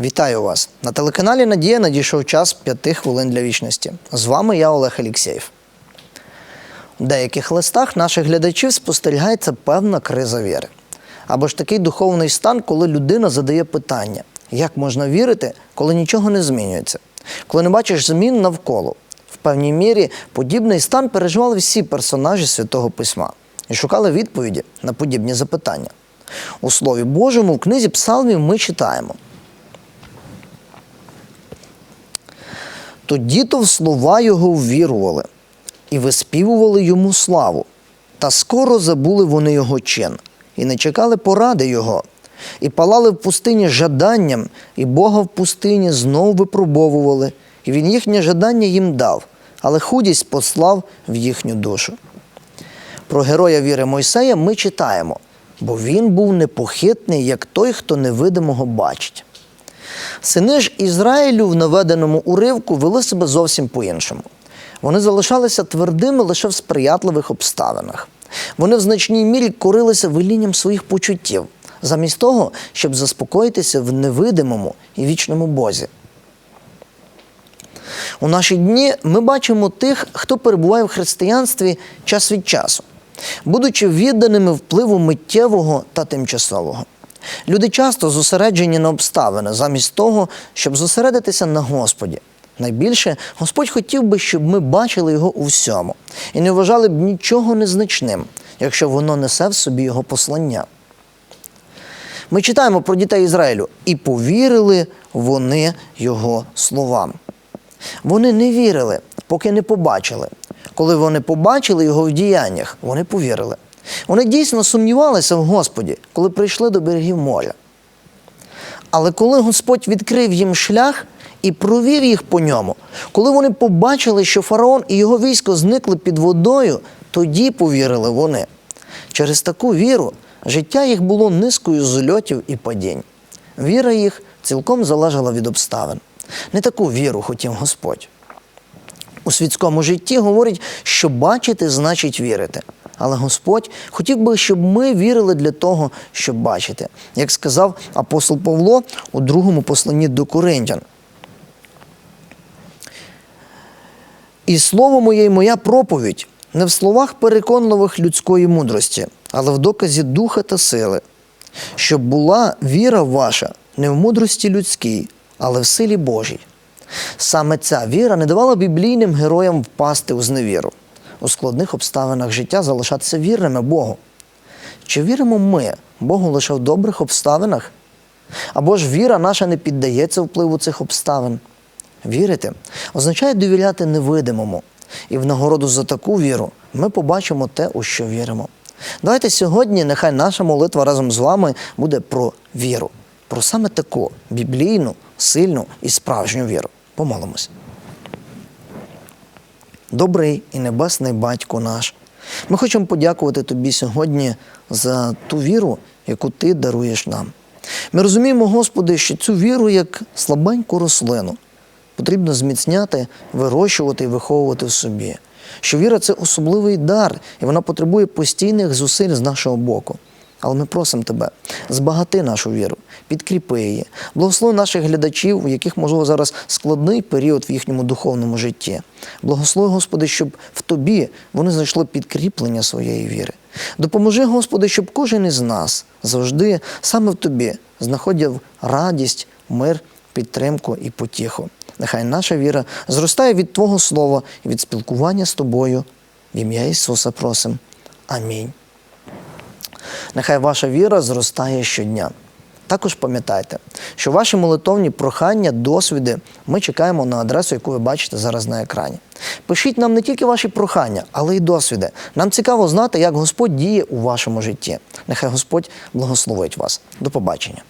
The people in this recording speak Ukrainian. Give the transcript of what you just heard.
Вітаю вас на телеканалі Надія надійшов час п'яти хвилин для вічності. З вами я Олег Алєксєєв. У деяких листах наших глядачів спостерігається певна криза віри. Або ж такий духовний стан, коли людина задає питання, як можна вірити, коли нічого не змінюється, коли не бачиш змін навколо. В певній мірі подібний стан переживали всі персонажі Святого Письма і шукали відповіді на подібні запитання. У Слові Божому в книзі Псалмів ми читаємо. Тоді то в слова його ввірували і виспівували йому славу. Та скоро забули вони його чин, і не чекали поради його, і палали в пустині жаданням, і Бога в пустині знов випробовували, і він їхнє жадання їм дав, але худість послав в їхню душу. Про героя віри Мойсея ми читаємо, бо він був непохитний, як той, хто невидимого бачить. Сини ж Ізраїлю в наведеному уривку вели себе зовсім по-іншому. Вони залишалися твердими лише в сприятливих обставинах. Вони в значній мірі корилися велінням своїх почуттів, замість того, щоб заспокоїтися в невидимому і вічному Бозі. У наші дні ми бачимо тих, хто перебуває в християнстві час від часу, будучи відданими впливу миттєвого та тимчасового. Люди часто зосереджені на обставини, замість того, щоб зосередитися на Господі. Найбільше Господь хотів би, щоб ми бачили його у всьому і не вважали б нічого незначним, якщо воно несе в собі його послання. Ми читаємо про дітей Ізраїлю і повірили вони його словам. Вони не вірили, поки не побачили. Коли вони побачили його в діяннях, вони повірили. Вони дійсно сумнівалися в Господі, коли прийшли до берегів моря. Але коли Господь відкрив їм шлях і провів їх по ньому, коли вони побачили, що фараон і його військо зникли під водою, тоді повірили вони. Через таку віру життя їх було низкою зльотів і падінь. Віра їх цілком залежала від обставин. Не таку віру хотів Господь. У світському житті говорять, що бачити значить вірити. Але Господь хотів би, щоб ми вірили для того, щоб бачити, як сказав апостол Павло у другому посланні до Коринтян. І слово моє й моя проповідь не в словах переконливих людської мудрості, але в доказі духа та сили, щоб була віра ваша не в мудрості людській, але в силі Божій. Саме ця віра не давала біблійним героям впасти у зневіру, у складних обставинах життя залишатися вірними Богу. Чи віримо ми Богу лише в добрих обставинах? Або ж віра наша не піддається впливу цих обставин? Вірити означає довіряти невидимому. І в нагороду за таку віру ми побачимо те, у що віримо. Давайте сьогодні, нехай наша молитва разом з вами буде про віру, про саме таку біблійну, сильну і справжню віру. Помолимось. Добрий і небесний батько наш. Ми хочемо подякувати Тобі сьогодні за ту віру, яку Ти даруєш нам. Ми розуміємо, Господи, що цю віру як слабеньку рослину потрібно зміцняти, вирощувати і виховувати в собі. Що віра це особливий дар, і вона потребує постійних зусиль з нашого боку. Але ми просимо тебе, збагати нашу віру, підкріпи її, благослови наших глядачів, у яких, можливо, зараз складний період в їхньому духовному житті. Благослови, Господи, щоб в Тобі вони знайшли підкріплення своєї віри. Допоможи, Господи, щоб кожен із нас завжди саме в Тобі знаходив радість, мир, підтримку і потіху. Нехай наша віра зростає від Твого Слова і від спілкування з Тобою. В ім'я Ісуса просим. Амінь. Нехай ваша віра зростає щодня. Також пам'ятайте, що ваші молитовні прохання, досвіди ми чекаємо на адресу, яку ви бачите зараз на екрані. Пишіть нам не тільки ваші прохання, але й досвіди. Нам цікаво знати, як Господь діє у вашому житті. Нехай Господь благословить вас. До побачення.